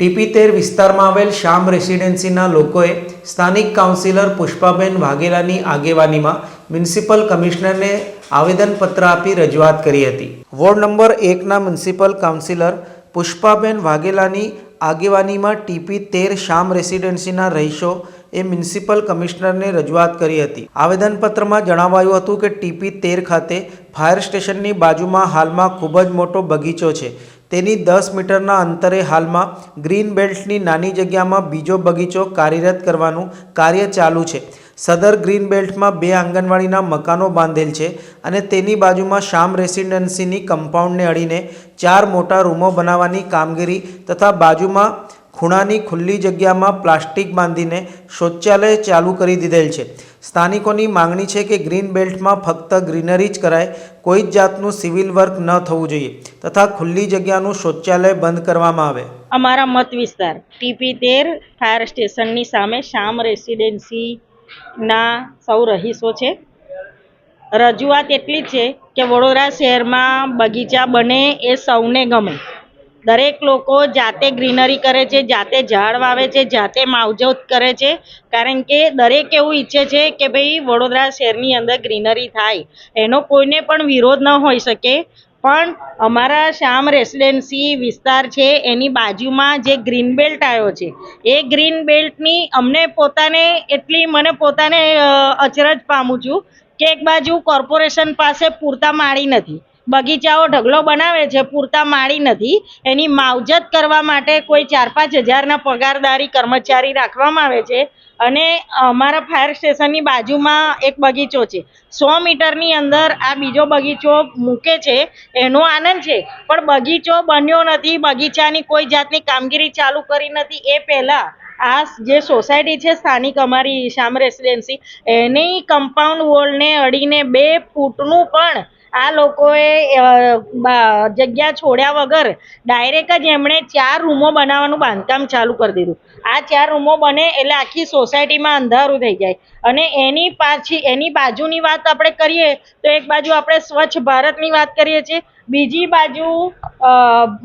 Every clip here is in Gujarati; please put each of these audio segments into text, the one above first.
ટીપી તેર વિસ્તારમાં આવેલ શ્યામ રેસિડેન્સીના લોકોએ સ્થાનિક કાઉન્સિલર પુષ્પાબેન વાઘેલાની આગેવાનીમાં મ્યુનિસિપલ કમિશનરને આવેદનપત્ર આપી રજૂઆત કરી હતી. વોર્ડ નંબર એકના મ્યુનિસિપલ કાઉન્સિલર પુષ્પાબેન વાઘેલાની આગેવાનીમાં ટીપી તેર શ્યામ રેસિડેન્સીના રહીશો એ મ્યુનિસિપલ કમિશનરને રજૂઆત કરી હતી. આવેદનપત્રમાં જણાવાયું હતું કે ટીપી તેર ખાતે ફાયર સ્ટેશનની બાજુમાં હાલમાં ખૂબ જ મોટો બગીચો છે. તેની દસ મીટરના અંતરે હાલમાં ગ્રીન બેલ્ટની નાની જગ્યામાં બીજો બગીચો કાર્યરત કરવાનું કાર્ય ચાલુ છે. સદર ગ્રીન બેલ્ટમાં બે આંગણવાડીના મકાનો બાંધેલ છે અને તેની બાજુમાં શામ રેસિડેન્સીની કમ્પાઉન્ડને અડીને ચાર મોટા રૂમો બનાવવાની કામગીરી તથા બાજુમાં ખૂણાની ખુલ્લી જગ્યામાં પ્લાસ્ટિક બાંધીને શૌચાલય ચાલુ કરી દીધેલ છે. સ્થાનિકોની માંગણી છે કે ગ્રીન બેલ્ટમાં ફક્ત ગ્રીનરી જ કરાય, કોઈ જ જાતનું સિવિલ વર્ક ન થવું જોઈએ તથા ખુલ્લી જગ્યાનું શૌચાલય બંધ કરવામાં આવે. અમારા મત વિસ્તાર ટીપી તેર ફાયર સ્ટેશનની સામે શામ રેસિડેન્સીના સૌ રહીશો છે. રજૂઆત એટલી છે કે વડોદરા શહેરમાં બગીચા બને એ સૌને ગમે. દરેક લોકો જાતે ગ્રીનરી કરે છે, જાતે ઝાડ વાવે છે, જાતે માવજત કરે છે. કારણ કે દરેક એવું ઈચ્છે છે કે ભાઈ વડોદરા શહેરની અંદર ગ્રીનરી થાય. એનો કોઈને પણ વિરોધ ન હોઈ શકે. પણ અમારા શ્યામ રેસિડેન્સી વિસ્તાર છે, એની બાજુમાં જે ગ્રીન બેલ્ટ આવ્યો છે, એ ગ્રીન બેલ્ટની અમને પોતાને એટલી મને પોતાને અચરજ પામું છું કે એક બાજુ કોર્પોરેશન પાસે પૂરતા માળી નથી. બગીચાઓ ઢગલો બનાવે છે, પૂરતા માળી નથી. એની માવજત કરવા માટે કોઈ ચાર પાંચ હજારના પગારદારી કર્મચારી રાખવામાં આવે છે અને અમારા ફાયર સ્ટેશનની બાજુમાં એક બગીચો છે. સો મીટરની અંદર આ બીજો બગીચો મૂકે છે, એનો આનંદ છે. પણ બગીચો બન્યો નથી, બગીચાની કોઈ જાતની કામગીરી ચાલુ કરી નથી. એ પહેલાં આ જે સોસાયટી છે, સ્થાનિક અમારી શ્યામ રેસિડેન્સી, એની કમ્પાઉન્ડ વોલને અડીને બે ફૂટનું પણ આ લોકોએ જગ્યા છોડ્યા વગર ડાયરેક્ટ જ એમણે ચાર રૂમો બનાવવાનું બાંધકામ ચાલુ કરી દીધું. આ ચાર રૂમો બને એટલે આખી સોસાયટીમાં અંધારું થઈ જાય. અને એની પાછી, એની બાજુની વાત આપણે કરીએ, તો એક બાજુ આપણે સ્વચ્છ ભારતની વાત કરીએ છીએ. બીજી બાજુ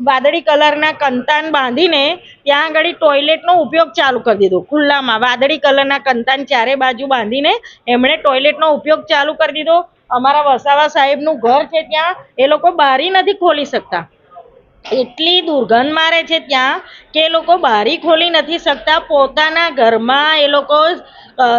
વાદળી કલરના કંતાન બાંધીને ત્યાં આગળ ટોયલેટનો ઉપયોગ ચાલુ કરી દીધો. ખુલ્લામાં વાદળી કલરના કંતાન ચારે બાજુ બાંધીને એમણે ટોયલેટનો ઉપયોગ ચાલુ કરી દીધો. અમારા વસાવા સાહેબનું ઘર છે ત્યાં, એ લોકો બારી નથી ખોલી શકતા. એટલી દુર્ગંધ મારે છે ત્યાં કે એ લોકો બારી ખોલી નથી શકતા. પોતાના ઘરમાં એ લોકો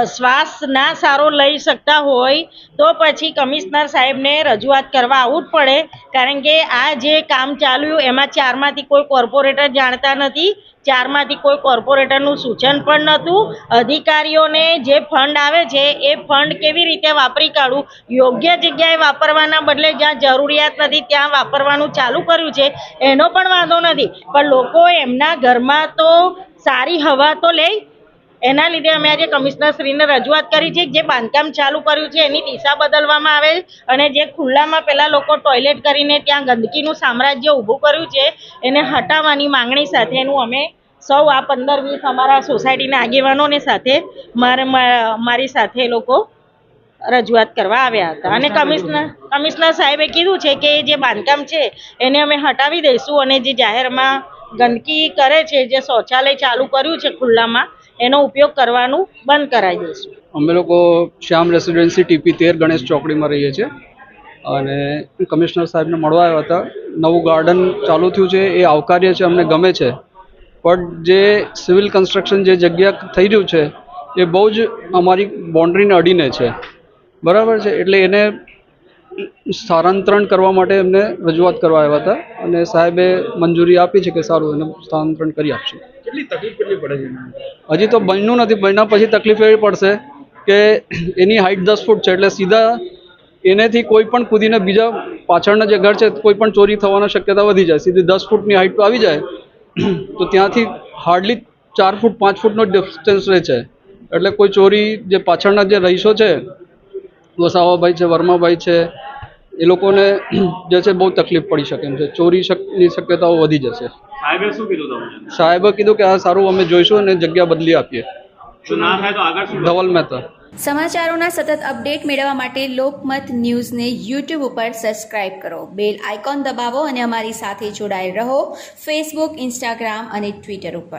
શ્વાસ ના સારો લઈ શકતા હોય, તો પછી કમિશનર સાહેબને રજૂઆત કરવા આવવું જ પડે. કારણ કે આ જે કામ ચાલ્યું, એમાં ચારમાંથી કોઈ કોર્પોરેટર જાણતા નથી. ચારમાંથી કોઈ કોર્પોરેટરનું સૂચન પણ નહોતું. અધિકારીઓને જે ફંડ આવે છે, એ ફંડ કેવી રીતે વાપરી કાઢવું? યોગ્ય જગ્યાએ વાપરવાના બદલે જ્યાં જરૂરિયાત નથી, ત્યાં વાપરવાનું ચાલુ કર્યું છે, એનો પણ વાંધો નથી. પણ લોકો એમના ઘરમાં તો સારી હવા તો લે એના લીધે અમે આજે કમિશનર શ્રીને રજૂઆત કરી છે જે બાંધકામ ચાલુ કર્યું છે એની દિશા બદલવામાં આવે અને જે ખુલ્લામાં પેલા લોકો ટોયલેટ કરીને ત્યાં ગંદકીનું સામ્રાજ્ય ઊભું કર્યું છે એને હટાવવાની માંગણી સાથેનું અમે સૌ આ પંદર વીસ અમારા સોસાયટીના આગેવાનોને સાથે મારે મારી સાથે લોકો રજૂઆત કરવા આવ્યા હતા. અને કમિશનર કમિશનર સાહેબે કીધું છે કે જે બાંધકામ છે એને અમે હટાવી દઈશું અને જે જાહેરમાં ગંદકી કરે છે, જે શૌચાલય ચાલુ કર્યું છે ખુલ્લામાં, એનો ઉપયોગ કરવાનું બંધ કરાવી દઈશું અમે લોકો શ્યામ રેસિડેન્સી ટીપી તેર ગણેશ ચોકડીમાં રહીએ છીએ. અને કમિશનર સાહેબને મળવા આવ્યા હતા. નવું ગાર્ડન ચાલુ થયું છે, એ આવકાર્ય છે, અમને ગમે છે. પણ જે સિવિલ કન્સ્ટ્રક્શન જે જગ્યા થઈ રહ્યું છે, એ બહુ જ અમારી બાઉન્ડ્રીને અડીને છે. બરાબર છે, એટલે એને સ્થાનાંતરણ કરવા માટે એમને રજૂઆત કરવા આવ્યા હતા. અને સાહેબે મંજૂરી આપી છે કે સારું એને સ્થાનાંતરણ કરી આપશે. કેટલી તકલીફ કેટલી પડે છે હજી તો બન્યું નથી બન્યા પછી તકલીફ એવી પડશે કે એની હાઇટ દસ ફૂટ છે એટલે સીધા એનેથી કોઈ પણ કૂદીને બીજા પાછળના જે ઘર છે કોઈ પણ ચોરી થવાની શક્યતા વધી જાય. સીધી દસ ફૂટની હાઇટ આવી જાય. તો ત્યાંથી હાર્ડલી ચાર ફૂટ પાંચ ફૂટનો ડિસ્ટન્સ રહે છે. એટલે કોઈ ચોરી જે પાછળના જે રહીશો છે વસાવાભાઈ છે વર્માભાઈ છે એ લોકોને જે છે બહુ તકલીફ પડી શકે એમ છે. ચોરી શકની શક્યતાઓ વધી જશે. સાહેબે શું કીધું તમને? સાહેબે કીધું કે આ સારું અમે જોઈશું અને જગ્યા બદલી આપીએ. ના થાય તો આગળ શું ધવલ મહેતા. સમાચારોના સતત અપડેટ મેળવવા માટે લોકમત ન્યૂઝને યુટ્યુબ ઉપર સબસ્ક્રાઇબ કરો. બેલ આઇકોન દબાવો અને અમારી સાથે જોડાયેલ રહો. ફેસબુક ઇન્સ્ટાગ્રામ અને ટ્વિટર ઉપર.